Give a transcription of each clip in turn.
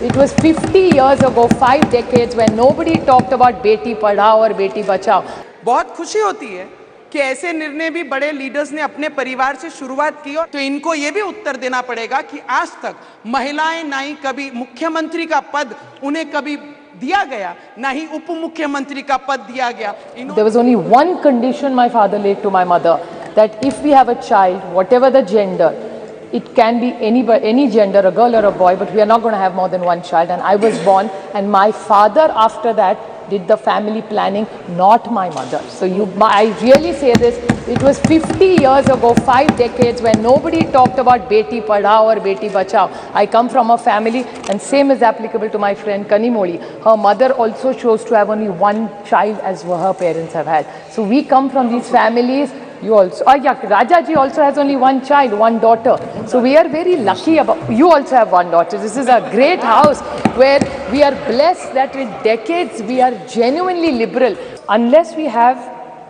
it was 50 years ago 5 decades when nobody talked about beti padhao or beti bachao. बहुत खुशी होती है कि ऐसे निर्णय भी बड़े लीडर्स ने अपने परिवार से शुरुआत की और तो इनको ये भी उत्तर देना पड़ेगा कि आज तक महिलाएँ ना ही कभी मुख्यमंत्री का पद उन्हें कभी दिया गया ना ही उप मुख्यमंत्री का पद दिया गया। There was only one condition my father let to my mother that if you have a child whatever the gender it can be any, any gender, a girl or a boy, but we are not going to have more than one child. And I was born, and my father after that did the family planning, not my mother. So you, my- I really say this. It was 50 years ago, five decades, when nobody talked about Beti Padhao or Beti Bachao. I come from a family, and same is applicable to my friend Kanimoli. Her mother also chose to have only one child, as her parents have had. So we come from these families. You also, oh yeah, Rajaji also has only one child, one daughter. So we are very lucky about. You also have one daughter. This is a great house where we are blessed that in decades we are genuinely liberal. Unless we have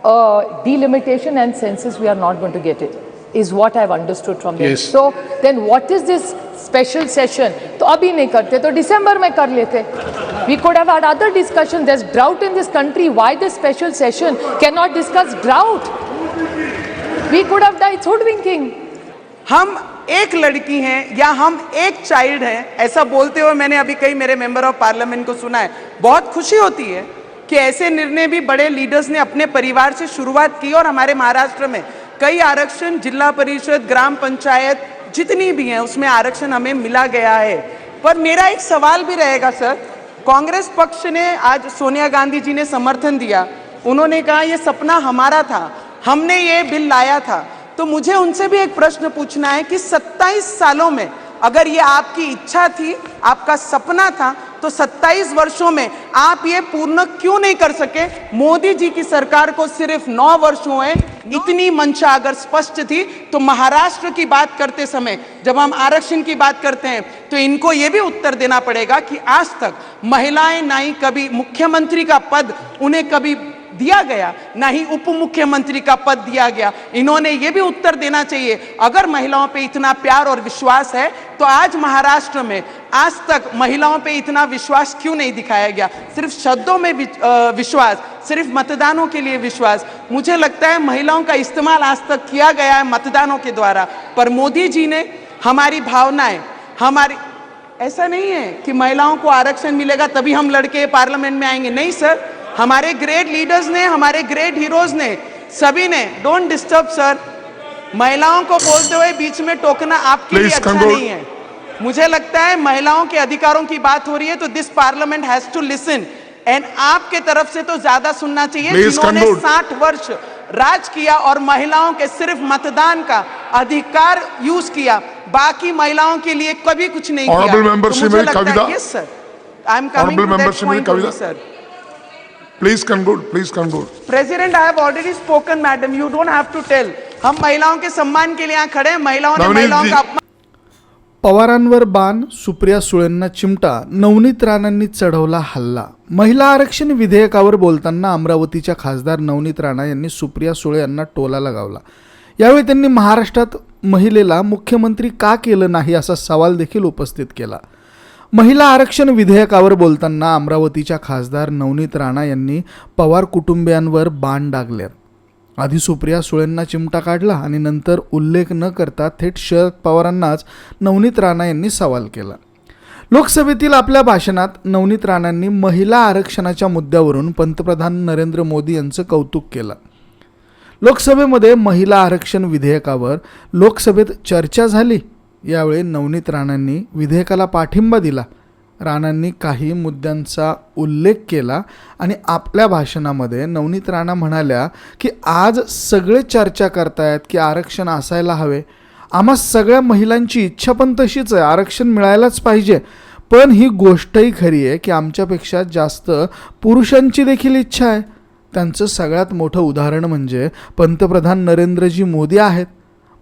a delimitation and census, we are not going to get it. Is what I've understood from them. Yes. So then, what is this special session? तो अभी नहीं करते तो दिसंबर में कर लेते We could have had other discussions. There's drought in this country. Why this special session? Cannot discuss drought. We could have died. Hoodwinking. हम एक लड़की हैं या हम एक चाइल्ड हैं, ऐसा बोलते हुए मैंने अभी कई मेरे मेंबर ऑफ़ पार्लियामेंट को सुना है। बहुत खुशी होती है कि ऐसे निर्णय भी बड़े लीडर्स ने अपने परिवार से शुरुआत की और हमारे महाराष्ट्र में कई आरक्षण, जिला परिषद, ग्राम पंचायत जितनी भी हैं, उसमें आरक्षण हमें मिला गया है। पर मेरा एक सवाल भी रहेगा, सर। कांग्रेस पक्ष ने आज सोनिया गांधी जी ने समर्थन दिया। उन्होंने कहा यह सपना हमारा था। हमने ये बिल लाया था। तो मुझे उनसे भी एक प्रश्न पूछना है कि 27 सालों में अगर ये आपकी इच्छा थी आपका सपना था तो 27 वर्षों में आप ये पूर्ण क्यों नहीं कर सके? मोदी जी की सरकार को सिर्फ़ 9 वर्ष हुए इतनी मंशा अगर स्पष्ट थी तो महाराष्ट्र की बात करते समय जब हम आरक्षण की बात करते हैं तो इनको ये भी उत्तर देना पड़ेगा कि आज तक महिलाएँ ना ही कभी मुख्यमंत्री का पद उन्हें कभी दिया गया, ना ही उप मुख्यमंत्री का पद दिया गया। इन्होंने ये भी उत्तर देना चाहिए, अगर महिलाओं पे इतना प्यार और विश्वास है तो आज महाराष्ट्र में, आज तक महिलाओं पे इतना विश्वास क्यों नहीं दिखाया गया? सिर्फ़ शब्दों में विश्वास, सिर्फ़ मतदानों के लिए विश्वास। मुझे लगता है महिलाओं का इस्तेमाल आज तक किया गया है मतदानों के द्वारा, पर मोदी जी ने हमारी भावनाएँ, हमारी, ऐसा नहीं है कि महिलाओं को आरक्षण मिलेगा तभी हम लड़के पार्लियामेंट में आएँगे। नहीं, सर हमारे ग्रेट लीडर्स ने हमारे ग्रेट हीरोज ने सभी ने डोंट डिस्टर्ब सर महिलाओं को बोलते हुए बीच में टोकना आपके लिए अच्छा नहीं है। मुझे लगता है महिलाओं के अधिकारों की बात हो रही है तो this parliament has to listen and आपके तरफ़ से तो ज़्यादा सुनना चाहिए जिन्होंने साठ वर्ष राज किया और महिलाओं के सिर्फ़ मतदान का अधिकार यूज़ किया बाकी महिलाओं के लिए कभी कुछ नहीं किया। Member Shrimati Kavita. Yes sir I am coming to that point sir Please conclude, please conclude. President I have already spoken madam you don't have to tell हम महिलाओं के सम्मान के लिए यहाँ खड़े हैं। महिलाओं ने नवनीत महिलाओं जी. का अपमान पवारांवर बाण सुप्रिया सुळेंना चिमटा नवनीत राणांनी चढवला हल्ला. महिला आरक्षण विधेयकावर बोलताना अमरावतीच्या खासदार नवनीत राणा यांनी सुप्रिया सुळे यांना टोला लगावला. यावेळी त्यांनी महाराष्ट्रात महिलेला मुख्यमंत्री का केलं नाही असा सवाल देखील उपस्थित केला. महिला आरक्षण विधेयकावर बोलताना अमरावतीच्या खासदार नवनीत राणा यांनी पवार कुटुंबियांवर बाण डागल्यात आधी सुप्रिया सुळेंना चिमटा काढला आणि नंतर उल्लेख न करता थेट शरद पवारांनाच नवनीत राणा यांनी सवाल केला. लोकसभेतील आपल्या भाषणात नवनीत राणांनी महिला आरक्षणाच्या मुद्द्यावरून पंतप्रधान नरेंद्र मोदी यांचं कौतुक केलं. लोकसभेमध्ये महिला आरक्षण विधेयकावर लोकसभेत चर्चा झाली. यावेळी नवनीत राणांनी विधेयकाला पाठिंबा दिला. राणांनी काही मुद्द्यांचा उल्लेख केला आणि आपल्या भाषणामध्ये नवनीत राणा म्हणाल्या की आज सगळे चर्चा करतायत की आरक्षण असायला हवे. आम्हा सगळ्या महिलांची इच्छा पण तशीच आहे. आरक्षण मिळायलाच पाहिजे. पण ही गोष्टही खरी आहे की आमच्यापेक्षा जास्त पुरुषांची देखील इच्छा आहे. त्यांचं सगळ्यात मोठं उदाहरण म्हणजे पंतप्रधान नरेंद्रजी मोदी आहेत.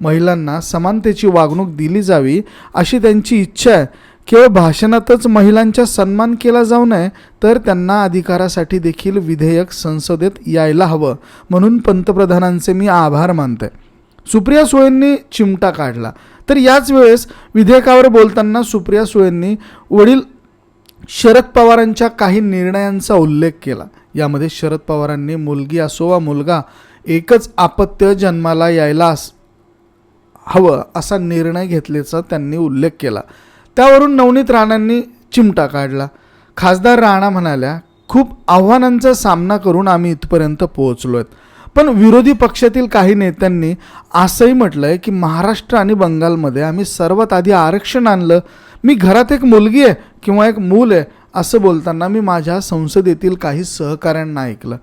महिलांना समानतेची वागणूक दिली जावी अशी त्यांची इच्छा आहे. केवळ भाषणातच महिलांचा सन्मान केला जाऊ नये तर त्यांना अधिकारासाठी देखील विधेयक संसदेत यायला हवं. म्हणून पंतप्रधानांचे मी आभार मानते सुप्रिया सुळेंनी चिमटा काढला. तर याच वेळेस विधेयकावर बोलताना सुप्रिया सुळेंनी वडील शरद पवारांच्या काही निर्णयांचा उल्लेख केला. यामध्ये शरद पवारांनी मुलगी असो वा मुलगा एकच आपत्य जन्माला यायला अस- हवं असा निर्णय घेतल्याचा त्यांनी उल्लेख केला. त्यावरून नवनीत राणांनी चिमटा काढला. खासदार राणा म्हणाल्या खूप आव्हानांचा सामना करून आम्ही इथपर्यंत पोहोचलो आहेत पण विरोधी पक्षातील काही नेत्यांनी असंही म्हटलं आहे की महाराष्ट्र आणि बंगालमध्ये आम्ही सर्वात आधी आरक्षण आणलं. मी घरात एक मुलगी आहे किंवा एक मूल आहे असं बोलताना मी माझ्या संसदेतील काही सहकाऱ्यांना ऐकलं.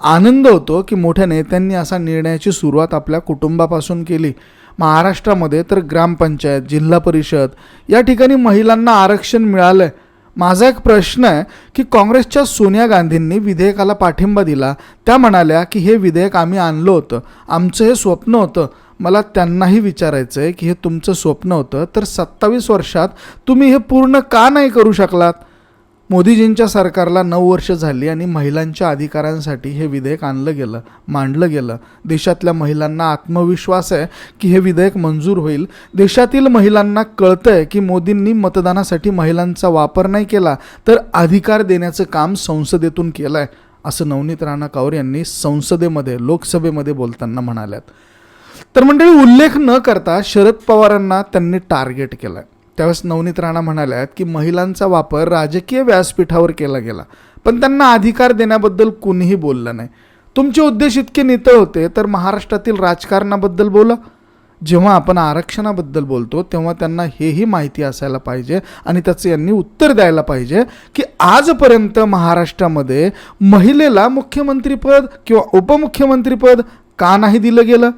आनंद होतो की मोठ्या नेत्यांनी असा निर्णयाची सुरुवात आपल्या कुटुंबापासून केली. महाराष्ट्रामध्ये तर ग्रामपंचायत जिल्हा परिषद या ठिकाणी महिलांना आरक्षण मिळालं आहे माझा एक प्रश्न आहे की काँग्रेसच्या सोनिया गांधींनी विधेयकाला पाठिंबा दिला. त्या म्हणाल्या की हे विधेयक आम्ही आणलं होतं. आमचं हे स्वप्न होतं. मला त्यांनाही विचारायचं आहे की हे तुमचं स्वप्न होतं. तर सत्तावीस वर्षात तुम्ही हे पूर्ण का नाही करू शकलात? मोदीजींच्या सरकारला नऊ वर्ष झाली आणि महिलांच्या अधिकारांसाठी हे विधेयक आणलं गेलं मांडलं गेलं. देशातल्या महिलांना आत्मविश्वास आहे की हे विधेयक मंजूर होईल. देशातील महिलांना कळतंय की मोदींनी मतदानासाठी महिलांचा वापर नाही केला तर अधिकार देण्याचं काम संसदेतून केलं आहे असं नवनीत राणा कौर यांनी संसदेमध्ये लोकसभेमध्ये बोलताना म्हणाल्यात. तर मंडळी उल्लेख न करता शरद पवारांना त्यांनी टार्गेट केलं त्यावेळेस नवनीत राणा म्हणाल्यात की महिलांचा वापर राजकीय व्यासपीठावर केला गेला. पण त्यांना अधिकार देण्याबद्दल कुणीही बोललं नाही. तुमचे उद्देश इतके नितळ होते तर महाराष्ट्रातील राजकारणाबद्दल बोला. जेव्हा आपण आरक्षणाबद्दल बोलतो तेव्हा त्यांना हेही माहिती असायला पाहिजे आणि त्याचं यांनी उत्तर द्यायला पाहिजे की आजपर्यंत महाराष्ट्रामध्ये महिलेला मुख्यमंत्रीपद किंवा उपमुख्यमंत्रीपद का नाही दिलं गेलं?